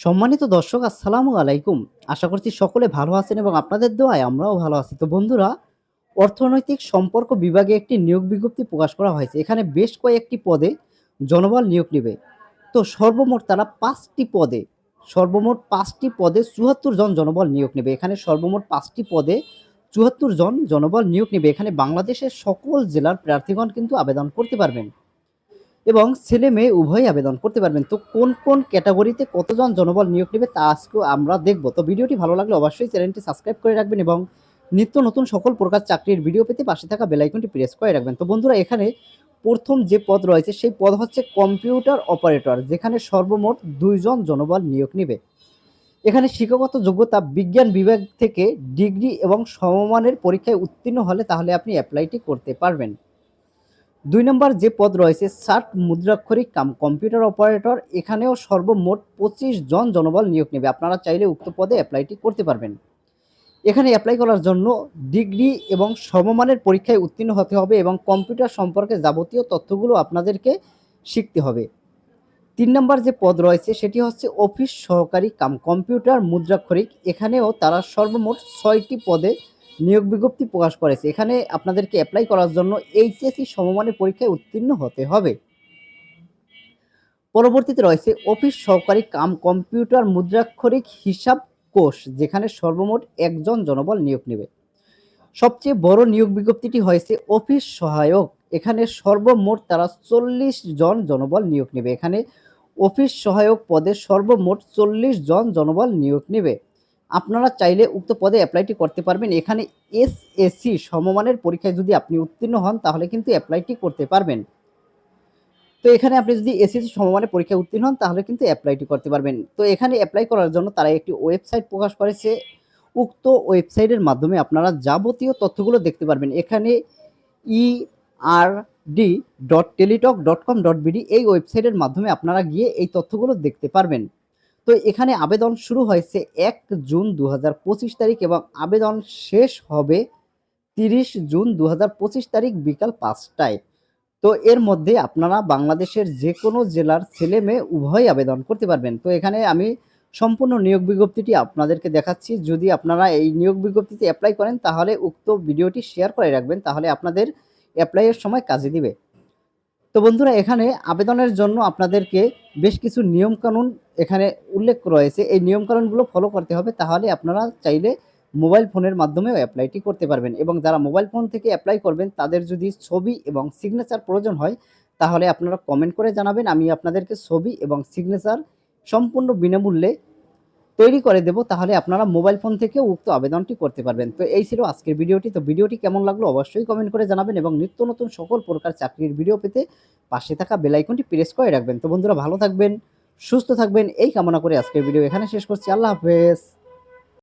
সম্মানিত দর্শক, আসসালামু আলাইকুম। আশা করছি সকলে ভালো আছেন এবং আপনাদের দোয়ায় আমরাও ভালো আছি। তো বন্ধুরা, অর্থনৈতিক সম্পর্ক বিভাগে একটি নিয়োগ বিজ্ঞপ্তি প্রকাশ করা হয়েছে। এখানে বেশ কয়েকটি পদে জনবল নিয়োগ নেবে। তো সর্বমোট তারা পাঁচটি পদে, সর্বমোট পাঁচটি পদে চুয়াত্তর জন জনবল নিয়োগ নেবে। এখানে সর্বমোট পাঁচটি পদে চুয়াত্তর জন জনবল নিয়োগ নেবে। এখানে বাংলাদেশের সকল জেলার প্রার্থীগণ কিন্তু আবেদন করতে পারবেন। এবং ছেলে মেয়ে উভয়ই আবেদন করতে পারবেন। তো কোন কোন ক্যাটাগরিতে কতজন জনবল নিয়োগ নেবে তা আজকেও আমরা দেখব। তো ভিডিওটি ভালো লাগলে অবশ্যই চ্যানেলটি সাবস্ক্রাইব করে রাখবেন এবং নিত্য নতুন সকল প্রকার চাকরির ভিডিও পেতে পাশে থাকা বেলাইকনটি প্রেস করে রাখবেন। তো বন্ধুরা, এখানে প্রথম যে পদ রয়েছে, সেই পদ হচ্ছে কম্পিউটার অপারেটর, যেখানে সর্বমোট দুইজন জনবল নিয়োগ নেবে। এখানে শিক্ষাগত যোগ্যতা বিজ্ঞান বিভাগ থেকে ডিগ্রি এবং সমমানের পরীক্ষায় উত্তীর্ণ হলে তাহলে আপনি অ্যাপ্লাইটি করতে পারবেন। দুই নম্বর যে পদ রয়েছে, ষাট মুদ্রাক্ষরিক কাম কম্পিউটার অপারেটর এখানেও সর্বমোট পঁচিশ জন জনবল নিয়োগ নেবে। আপনারা চাইলে উক্ত পদে অ্যাপ্লাইটি করতে পারবেন। এখানে অ্যাপ্লাই করার জন্য ডিগ্রি এবং সমমানের পরীক্ষায় উত্তীর্ণ হতে হবে এবং কম্পিউটার সম্পর্কে যাবতীয় তথ্যগুলো আপনাদেরকে শিখতে হবে। তিন নম্বর যে পদ রয়েছে, সেটি হচ্ছে অফিস সহকারী কাম কম্পিউটার মুদ্রাক্ষরিক। এখানেও তারা সর্বমোট ছয়টি পদে নিয়োগ বিজ্ঞপ্তি প্রকাশ করেছে। এখানে আপনাদেরকে অ্যাপ্লাই করার জন্য এইচএসসি সমমানের পরীক্ষায় উত্তীর্ণ হতে হবে। পরবর্তীতে রয়েছে অফিস সহকারী কাম কম্পিউটার মুদ্রাক্ষরিক হিসাব কোষ, যেখানে সর্বমোট একজন জনবল নিয়োগ নেবে। সবচেয়ে বড় নিয়োগ বিজ্ঞপ্তিটি হয়েছে অফিস সহায়ক, এখানে সর্বমোট তারা চল্লিশ জন জনবল নিয়োগ নেবে। এখানে অফিস সহায়ক পদে সর্বমোট চল্লিশ জন জনবল নিয়োগ নেবে। আপনারা চাইলে উক্ত পদে অ্যাপ্লাইটি করতে পারবেন। এখানে এস এসএসসি সমমানের পরীক্ষায় যদি আপনি উত্তীর্ণ হন, তাহলে কিন্তু অ্যাপ্লাইটি করতে পারবেন। তো এখানে আপনি যদি এসএসসি সমমানের পরীক্ষায় উত্তীর্ণ হন, তাহলে কিন্তু অ্যাপ্লাইটি করতে পারবেন। তো এখানে অ্যাপ্লাই করার জন্য তারা একটি ওয়েবসাইট প্রকাশ করেছে। উক্ত ওয়েবসাইটের মাধ্যমে আপনারা যাবতীয় তথ্যগুলো দেখতে পারবেন। এখানে E R D dot Teletalk dot com dot BD এই ওয়েবসাইটের মাধ্যমে আপনারা গিয়ে এই তথ্যগুলো দেখতে পারবেন। তো এখানে আবেদন শুরু হয়েছে এক জুন দু হাজার পঁচিশ তারিখ এবং আবেদন শেষ হবে তিরিশ জুন দু হাজার পঁচিশ তারিখ বিকাল পাঁচটায়। তো এর মধ্যে আপনারা বাংলাদেশের যে কোনো জেলার ছেলে মেয়ে উভয়ই আবেদন করতে পারবেন। তো এখানে আমি সম্পূর্ণ নিয়োগ বিজ্ঞপ্তিটি আপনাদেরকে দেখাচ্ছি। যদি আপনারা এই নিয়োগ বিজ্ঞপ্তিতে অ্যাপ্লাই করেন, তাহলে উক্ত ভিডিওটি শেয়ার করে রাখবেন, তাহলে আপনাদের অ্যাপ্লাইয়ের সময় কাজে দিবে। তো বন্ধুরা, এখানে আবেদনের জন্য আপনাদেরকে বেশ কিছু নিয়মকানুন এখানে উল্লেখ রয়েছে এই নিয়মকানুনগুলো ফলো করতে হবে, তাহলে আপনারা চাইলে মোবাইল ফোনের মাধ্যমেও অ্যাপ্লাইটি করতে পারবেন। এবং যারা মোবাইল ফোন থেকে অ্যাপ্লাই করবেন, তাদের যদি ছবি এবং সিগনেচার প্রয়োজন হয়, তাহলে আপনারা কমেন্ট করে জানাবেন। আমি আপনাদেরকে ছবি এবং সিগনেচার সম্পূর্ণ বিনামূল্যে তৈরি করে দেব, তাহলে আপনারা মোবাইল ফোন থেকে উক্ত আবেদনটি করতে পারবেন। তো এই ছিল আজকের ভিডিওটি। তো ভিডিওটি কেমন লাগল অবশ্যই কমেন্ট করে জানাবেন এবং নিত্য নতুন সকল প্রকার চাকরির ভিডিও পেতে পাশে থাকা বেলাইকনটি প্রেস করে রাখবেন। তো বন্ধুরা ভালো থাকবেন, সুস্থ থাকবেন, এই কামনা করে আজকের ভিডিও এখানে শেষ করছি। আল্লাহ হাফেজ।